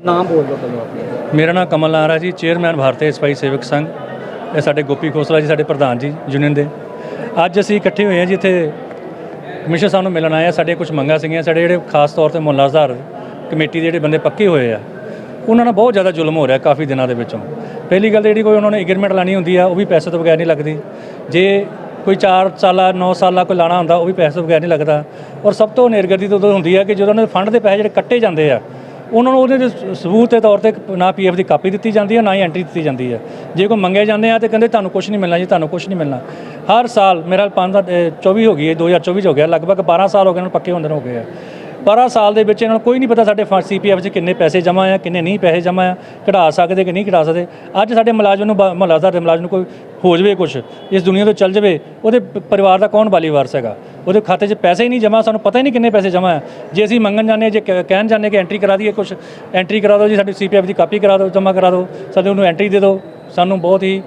ਨਾਮ ਬੋਲ ਦਿਓ ਪਹਿਲਾਂ ਆਪਣੇ। ਮੇਰਾ ਨਾਮ ਕਮਲ ਨਾਰ ਹੈ ਜੀ, ਚੇਅਰਮੈਨ ਭਾਰਤੀ ਸਫ਼ਾਈ ਸੇਵਕ ਸੰਘ। ਇਹ ਸਾਡੇ ਗੋਪੀ ਖੋਸਲਾ ਜੀ, ਸਾਡੇ ਪ੍ਰਧਾਨ ਜੀ ਯੂਨੀਅਨ ਦੇ। ਅੱਜ ਅਸੀਂ ਇਕੱਠੇ ਹੋਏ ਹਾਂ ਜੀ, ਇੱਥੇ ਕਮਿਸ਼ਨ ਸਾਹਿਬ ਨੂੰ ਮਿਲਣ ਆਏ ਆ ਸਾਡੇ ਕੁਝ ਮੰਗਾਂ ਸੀਗੀਆਂ, ਸਾਡੇ ਜਿਹੜੇ ਖਾਸ ਤੌਰ ਤੇ ਮੁਹੱਲਾ ਸੁਧਾਰ ਕਮੇਟੀ ਦੇ ਜਿਹੜੇ ਬੰਦੇ ਪੱਕੇ ਹੋਏ ਆ, ਉਹਨਾਂ ਨਾਲ ਬਹੁਤ ਜ਼ਿਆਦਾ ਜ਼ੁਲਮ ਹੋ ਰਿਹਾ ਕਾਫੀ ਦਿਨਾਂ ਦੇ ਵਿੱਚੋਂ। ਪਹਿਲੀ ਗੱਲ ਤਾਂ ਜਿਹੜੀ ਕੋਈ ਉਹਨਾਂ ਨੇ ਐਗਰੀਮੈਂਟ ਲਾਣੀ ਹੁੰਦੀ ਆ, ਉਹ ਵੀ ਪੈਸੇ ਤੋਂ ਬਗੈਰ ਨਹੀਂ ਲੱਗਦੀ। ਜੇ ਕੋਈ 4 ਸਾਲਾ 9 ਸਾਲਾ ਕੋਈ ਲਾਣਾ ਹੁੰਦਾ, ਉਹ ਵੀ ਪੈਸੇ ਤੋਂ ਬਗੈਰ ਨਹੀਂ ਲੱਗਦਾ। ਔਰ ਸਭ ਤੋਂ ਨੇਰਗਰਦੀ ਤਾਂ ਉਦੋਂ ਹੁੰਦੀ ਆ ਕਿ ਜਦੋਂ ਉਹਨਾਂ ਦੇ ਫੰਡ ਦੇ ਪੈਸੇ ਜਿਹੜੇ ਕੱਟੇ ਜਾਂਦੇ ਆ ਉਹਨਾਂ ਨੂੰ ਉਹਦੇ ਸਬੂਤ ਦੇ ਤੌਰ ਤੇ ਨਾ ਪੀਐਫ ਦੀ ਕਾਪੀ ਦਿੱਤੀ ਜਾਂਦੀ ਹੈ ਨਾ ਹੀ ਐਂਟਰੀ ਦਿੱਤੀ ਜਾਂਦੀ ਹੈ। ਜੇ ਕੋਈ ਮੰਗੇ ਜਾਂਦੇ ਆ ਤੇ ਕਹਿੰਦੇ ਤੁਹਾਨੂੰ ਕੁਝ ਨਹੀਂ ਮਿਲਣਾ ਜੀ ਤੁਹਾਨੂੰ ਕੁਝ ਨਹੀਂ ਮਿਲਣਾ। ਹਰ ਸਾਲ ਮੇਰਾ 5 ਦਾ ਅਹ, 24 ਹੋ ਗਈ ਹੈ 2024 ਚ ਹੋ ਗਿਆ ਲਗਭਗ 12 ਸਾਲ ਹੋ ਗਏ ਇਹਨਾਂ ਪੱਕੇ ਹੁੰਦੇ ਨੂੰ ਹੋ ਗਏ ਆ। 12 ਸਾਲ ਦੇ ਵਿੱਚ ਇਹਨਾਂ ਨੂੰ ਕੋਈ ਨਹੀਂ ਪਤਾ ਸਾਡੇ ਸੀਪੀਐਫ 'ਚ ਕਿੰਨੇ ਪੈਸੇ ਜਮ੍ਹਾਂ ਆ ਕਿੰਨੇ ਨਹੀਂ ਪੈਸੇ ਜਮ੍ਹਾਂ ਆ ਕਢਾ ਸਕਦੇ ਕਿ ਨਹੀਂ ਕਢਾ ਸਕਦੇ। ਅੱਜ ਸਾਡੇ ਮੁਲਾਜ਼ਮ ਨੂੰ ਮੁਲਾਜ਼ਮ ਦੇ ਮੁਲਾਜ਼ਮ ਨੂੰ ਕੋਈ ਹੋ ਜਾਵੇ ਕੁਝ ਇਸ ਦੁਨੀਆ ਤੋਂ ਚੱਲ ਜਾਵੇ ਉਹਦੇ ਪਰਿਵਾਰ ਦਾ ਕੌਣ ਬਾਲੀ ਵਾਰਸ ਹੈਗਾ? ਉਹਦੇ ਖਾਤੇ 'ਚ ਪੈਸੇ ਹੀ ਨਹੀਂ ਜਮ੍ਹਾਂ ਸਾਨੂੰ ਪਤਾ ਹੀ ਨਹੀਂ ਕਿੰਨੇ ਪੈਸੇ ਜਮ੍ਹਾਂ ਆ। ਜੇ ਅਸੀਂ ਮੰਗਣ ਜਾਂਦੇ ਹਾਂ, ਜੇ ਕ- ਕਹਿਣ ਜਾਂਦੇ ਹਾਂ ਕਿ ਐਂਟਰੀ ਕਰਾ ਦਈਏ ਕੁਝ ਐਂਟਰੀ ਕਰਾ ਦਿਓ ਜੀ ਸਾਡੀ ਸੀਪੀਐਫ ਦੀ ਕਾਪੀ ਕਰਾ ਦਿਓ ਜਮ੍ਹਾਂ ਕਰਾ ਦਿਓ ਸਾਡੇ ਉਹਨੂੰ ਐਂਟਰੀ ਦੇ ਦਿਓ ਸਾਨੂੰ ਬਹੁਤ ਹੀ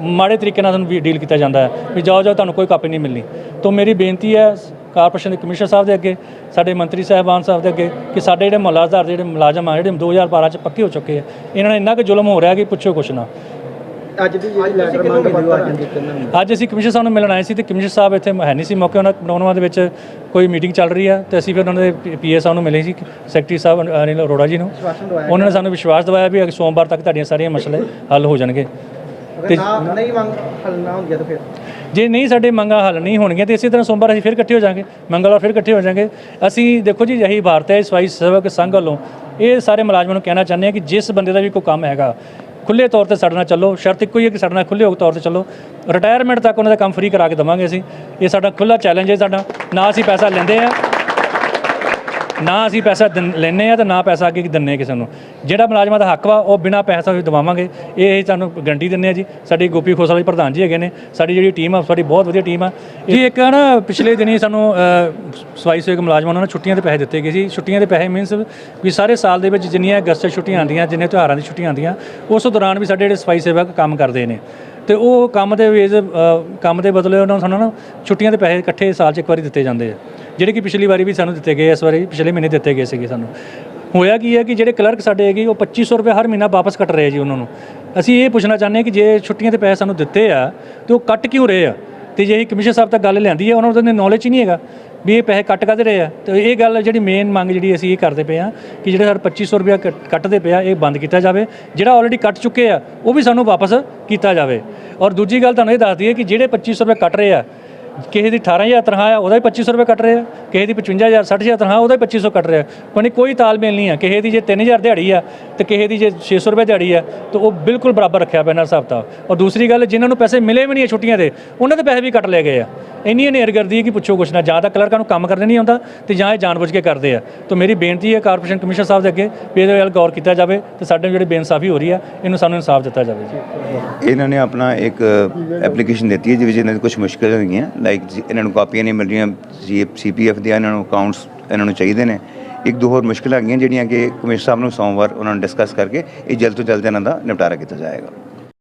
ਮਾੜੇ ਤਰੀਕੇ ਨਾਲ ਸਾਨੂੰ ਡੀਲ ਕੀਤਾ ਜਾਂਦਾ ਹੈ ਵੀ ਜਾਓ ਜਾਓ ਤੁਹਾਨੂੰ ਕੋਈ ਕਾਪੀ ਨਹੀਂ ਮਿਲਣੀ। ਤੋਂ ਮੇਰੀ ਬੇਨਤੀ ਹੈ ਕਾਰਪੋਰੇਸ਼ਨ ਦੇ ਕਮਿਸ਼ਨਰ ਸਾਹਿਬ ਦੇ ਅੱਗੇ ਸਾਡੇ ਮੰਤਰੀ ਸਾਹਿਬਾਨ ਸਾਹਿਬ ਦੇ ਅੱਗੇ ਕਿ ਸਾਡੇ ਜਿਹੜੇ ਮੁਲਾਜ਼ਮ ਜਿਹੜੇ ਮੁਲਾਜ਼ਮ ਆ ਜਿਹੜੇ 2012 ਚ ਪੱਕੇ ਹੋ ਚੁੱਕੇ ਆ ਇਹਨਾਂ ਨਾਲ ਇੰਨਾ ਕੁ ਜ਼ੁਲਮ ਹੋ ਰਿਹਾ ਕਿ ਪੁੱਛੋ ਕੁਛ ਨਾ। ਅੱਜ ਦੀ ਜਿਹੜੀ ਲੈਟਰ ਮੰਗ ਦਿਓ ਅੱਜ ਦੀ ਕਿੰਨਾ ਅੱਜ ਅਸੀਂ ਕਮਿਸ਼ਨਰ ਸਾਹਿਬ ਨੂੰ ਮਿਲਣ ਆਏ ਸੀ ਤੇ ਕਮਿਸ਼ਨਰ ਸਾਹਿਬ ਇੱਥੇ ਹੈ ਨਹੀਂ ਸੀ ਮੌਕੇ ਉਹਨਾਂ ਬਣਾਉਣ ਦੇ ਵਿੱਚ ਕੋਈ ਮੀਟਿੰਗ ਚੱਲ ਰਹੀ ਆ ਤੇ ਅਸੀਂ ਫਿਰ ਉਹਨਾਂ ਦੇ ਪੀਏ ਸਾਹਿਬ ਨੂੰ ਮਿਲੇ ਸੀ ਸੈਕਟਰੀ ਸਾਹਿਬ ਅਨਿਲ ਅਰੋੜਾ ਜੀ ਨੂੰ। ਉਹਨਾਂ ਨੇ ਸਾਨੂੰ ਵਿਸ਼ਵਾਸ ਦਿਵਾਇਆ ਵੀ ਸੋਮਵਾਰ ਤੱਕ ਤੁਹਾਡੀਆਂ ਸਾਰੀਆਂ ਮਸਲੇ ਹੱਲ ਹੋ ਜਾਣਗੇ। ਨਾ ਨਹੀਂ ਮੰਗ ਹੱਲ ਨਾ ਹੁੰਦੀ ਤਾਂ ਫਿਰ। ਜੇ ਨਹੀਂ ਸਾਡੇ ਮੰਗਾਂ ਹੱਲ ਨਹੀਂ ਹੋਣਗੀਆਂ ਤੇ ਇਸੇ ਤਰ੍ਹਾਂ ਸੋਮਵਾਰ ਅਸੀਂ ਫਿਰ ਇਕੱਠੇ ਹੋ ਜਾਾਂਗੇ, ਮੰਗਲਵਾਰ ਫਿਰ ਇਕੱਠੇ ਹੋ ਜਾਾਂਗੇ। ਅਸੀਂ ਦੇਖੋ ਜੀ ਯਹੀ ਭਾਰਤੀ ਸਵਾਈ ਸੇਵਕ ਸੰਘ ਵੱਲੋਂ। ਇਹ ਸਾਰੇ ਮੁਲਾਜ਼ਮਾਂ ਨੂੰ ਕਹਿਣਾ ਚਾਹੁੰਦੇ ਹਾਂ ਕਿ ਜਿਸ ਬੰਦੇ ਦਾ ਵੀ ਕੋਈ ਕੰਮ ਹੈਗਾ ਖੁੱਲੇ ਤੌਰ ਤੇ ਸਾਡੇ ਨਾਲ ਚੱਲੋ। ਸ਼ਰਤ ਇੱਕੋ ਹੀ ਹੈ ਕਿ ਸਾਡੇ ਨਾਲ ਖੁੱਲੇ ਹੋ ਤੌਰ ਤੇ ਚੱਲੋ। ਰਿਟਾਇਰਮੈਂਟ ਤੱਕ ਉਹਨਾਂ ਦਾ ਕੰਮ ਫ੍ਰੀ ਕਰਾ ਕੇ ਦਵਾਂਗੇ ਅਸੀਂ। ਇਹ ਸਾਡਾ ਖੁੱਲਾ ਚੈਲੰਜ ਹੈ ਸਾਡਾ। ਨਾ ਅਸੀਂ ਪੈਸਾ ਲੈਂਦੇ ਆ ਨਾ ਅਸੀਂ ਪੈਸਾ ਦਿੰ- ਲੈਂਦੇ ਆ ਤੇ ਨਾ ਪੈਸਾ ਅੱਗੇ ਦਿੰਨੇ ਕਿਸੇ ਨੂੰ। ਜਿਹੜਾ ਮੁਲਾਜ਼ਮਾਂ ਦਾ ਹੱਕ ਵਾ, ਉਹ ਬਿਨਾਂ ਪੈਸਾ ਵੀ ਦਵਾਵਾਂਗੇ। ਇਹ ਸਾਨੂੰ ਗਰੰਟੀ ਦਿੰਨੇ ਆ ਜੀ। ਸਾਡੀ ਗੋਪੀ ਖੋਸਲਾ ਜੀ ਪ੍ਰਧਾਨ ਜੀ ਹੈਗੇ ਨੇ। ਸਾਡੀ ਜਿਹੜੀ ਟੀਮ ਆ, ਸਾਡੀ ਬਹੁਤ ਵਧੀਆ ਟੀਮ ਆ। ਜੀ, ਇੱਕ ਨਾ ਪਿਛਲੇ ਦਿਨੀ ਸਾਨੂੰ ਸਵਾਈ ਸੇਵਕ ਮੁਲਾਜ਼ਮਾਂ ਨੂੰ ਨਾ ਛੁੱਟੀਆਂ ਦੇ ਪੈਸੇ ਦਿੱਤੇ ਗਏ ਸੀ। ਛੁੱਟੀਆਂ ਦੇ ਪੈਸੇ ਮੀਨਸ ਵੀ ਸਾਰੇ ਸਾਲ ਦੇ ਵਿੱਚ ਜਿੰਨੀਆਂ ਅਗਸਤ ਛੁੱਟੀਆਂ ਆਉਂਦੀਆਂ, ਜਿੰਨੇ ਤਿਉਹਾਰਾਂ ਦੀ ਛੁੱਟੀਆਂ ਆਉਂਦੀਆਂ, ਉਸ ਦੌਰਾਨ ਵੀ ਸਾਡੇ ਜਿਹੜੇ ਸਫ਼ਾਈ ਸੇਵਕ ਕੰਮ ਕਰਦੇ ਨੇ। ਤੇ ਉਹ ਕੰਮ ਦੇ ਵੇਜ ਕੰਮ ਦੇ ਬਦਲੇ ਉਹਨਾਂ ਨੂੰ ਸਾਨੂੰ ਨਾ ਛੁੱਟੀਆਂ ਦੇ ਪੈਸੇ ਇਕੱਠੇ ਸਾਲ 'ਚ ਇੱਕ ਵਾਰੀ ਦਿੱਤੇ ਜਾਂਦੇ ਆ। ਜਿਹੜੇ ਕਿ ਪਿਛਲੀ ਵਾਰੀ ਵੀ ਸਾਨੂੰ ਦਿੱਤੇ ਗਏ, ਇਸ ਵਾਰੀ ਪਿਛਲੇ ਮਹੀਨੇ ਦਿੱਤੇ ਗਏ ਸੀਗੇ ਸਾਨੂੰ। ਹੋਇਆ ਕੀ ਹੈ ਕਿ ਜਿਹੜੇ ਕਲਰਕ ਸਾਡੇ ਹੈਗੇ, ਉਹ 2500 ਰੁਪਏ ਹਰ ਮਹੀਨਾ ਵਾਪਸ ਕੱਟ ਰਹੇ ਜੀ ਉਹਨਾਂ ਨੂੰ। ਅਸੀਂ ਇਹ ਪੁੱਛਣਾ ਚਾਹੁੰਦੇ ਹਾਂ ਕਿ ਜੇ ਛੁੱਟੀਆਂ ਦੇ ਪੈਸੇ ਸਾਨੂੰ ਦਿੱਤੇ ਆ, ਤੇ ਉਹ ਕੱਟ ਕਿਉਂ ਰਹੇ ਆ? ਤੇ ਜੇ ਇਹ ਕਮਿਸ਼ਨ ਸਾਹਿਬ ਤੱਕ ਗੱਲ ਲਿਆਂਦੀ ਹੈ, ਉਹਨਾਂ ਨੂੰ ਤਾਂ ਨੌਲੇਜ ਹੀ ਨਹੀਂ ਹੈਗਾ। ਵੀ ਇਹ ਪੈਸੇ ਕੱਟ ਕਾਹਦੇ ਰਹੇ ਆ? ਤੇ ਇਹ ਗੱਲ ਜਿਹੜੀ ਮੇਨ ਮੰਗ ਜਿਹੜੀ ਅਸੀਂ ਇਹ ਕਰਦੇ ਪਏ ਆ ਕਿ ਜਿਹੜਾ ਸਾਡਾ 2500 ਰੁਪਏ ਕੱਟ- ਕੱਟਦੇ ਪਿਆ ਇਹ ਬੰਦ ਕੀਤਾ ਜਾਵੇ। ਜਿਹੜਾ ਆਲਰੇਡੀ ਕੱਟ ਚੁੱਕੇ ਆ, ਉਹ ਵੀ ਸਾਨੂੰ ਵਾਪਸ ਕੀਤਾ ਜਾਵੇ। ਔਰ ਦੂਜੀ ਗੱਲ ਤੁਹਾਨੂੰ ਇਹ ਦੱਸ ਦਈਏ ਕਿ ਜਿਹੜੇ 2500 ਰੁਪਏ ਕੱਟ ਰਹੇ ਆ ਕਿਸੇ ਦੀ 18000 ਤਨਖਾਹ ਆ, ਉਹਦਾ ਹੀ 2500 ਰੁਪਏ ਕੱਟ ਰਿਹਾ ਕਿਸੇ ਦੀ 55000 60000 ਤਨਖਾਹ ਉਹਦਾ ਹੀ 2500 ਕੱਟ ਰਿਹਾ ਕੋਈ ਕੋਈ ਤਾਲਮੇਲ ਨਹੀਂ ਆ। ਕਿਸੇ ਦੀ ਜੇ 3000 ਦਿਹਾੜੀ ਆ ਤੇ ਕਿਸੇ ਦੀ ਜੇ 600 ਰੁਪਏ ਦਿਹਾੜੀ ਆ, ਤਾਂ ਉਹ ਬਿਲਕੁਲ ਬਰਾਬਰ ਰੱਖਿਆ ਪਿਆ ਇਹਨਾਂ ਹਿਸਾਬ ਤਾਂ ਔਰ ਦੂਸਰੀ ਗੱਲ, ਜਿਨ੍ਹਾਂ ਨੂੰ ਪੈਸੇ ਮਿਲੇ ਵੀ ਨਹੀਂ ਆ ਛੁੱਟੀਆਂ ਦੇ, ਉਹਨਾਂ ਦੇ ਪੈਸੇ ਵੀ ਕੱਟ ਲਏ ਗਏ ਆ। ਇੰਨੀ ਹਨੇਰਗਰਦੀ ਹੈ ਕਿ ਪੁੱਛੋ ਕੁਛ ਨਾ ਜਾਂ ਤਾਂ ਕਲਰਕਾਂ ਨੂੰ ਕੰਮ ਕਰਦੇ ਨਹੀਂ ਆਉਂਦਾ ਤੇ ਜਾਂ ਇਹ ਜਾਣਬੁੱਝ ਕੇ ਕਰਦੇ ਆ। ਤਾਂ ਮੇਰੀ ਬੇਨਤੀ ਹੈ ਕਾਰਪੋਰੇਸ਼ਨ ਕਮਿਸ਼ਨਰ ਸਾਹਿਬ ਦੇ ਅੱਗੇ ਵੀ ਇਹਦੇ ਵੱਲ ਗੌਰ ਕੀਤਾ ਜਾਵੇ ਤੇ ਸਾਡੇ ਜਿਹੜੇ ਬੇਇਨਸਾਫੀ ਹੋ ਰਹੀ ਆ, ਇਹਨੂੰ ਸਾਨੂੰ ਇਨਸਾਫ ਦਿੱਤਾ ਜਾਵੇ ਜੀ। ਇਹਨਾਂ ਨੇ ਆਪਣਾ ਇੱਕ ਐਪਲੀਕੇਸ਼ਨ ਦਿੱਤੀ ਹੈ ਜਿਹਦੇ ਵਿੱਚ ਇਹਨਾਂ ਦੀ ਕੁਝ ਮੁਸ਼ਕਲਾਂ ਹੈਗੀਆਂ ਲਾਈਕ ਇਹਨਾਂ ਨੂੰ ਕਾਪੀਆਂ ਨਹੀਂ ਮਿਲ ਰਹੀਆਂ ਸੀਪੀਐਫ ਦੀਆਂ ਇਹਨਾਂ ਨੂੰ ਅਕਾਊਂਟਸ ਇਹਨਾਂ ਨੂੰ ਚਾਹੀਦੇ ਨੇ। ਇੱਕ ਦੋ ਹੋਰ ਮੁਸ਼ਕਲਾਂ ਹੈਗੀਆਂ ਜਿਹੜੀਆਂ ਕਿ ਕਮਿਸ਼ਨਰ ਸਾਹਿਬ ਨੂੰ ਸੋਮਵਾਰ ਉਹਨਾਂ ਨੂੰ ਡਿਸਕਸ ਕਰਕੇ ਇਹ ਜਲਦ ਤੋਂ ਜਲਦ ਇਹਨਾਂ ਦਾ ਨਿਪਟਾਰਾ ਕੀਤਾ ਜਾਏਗਾ।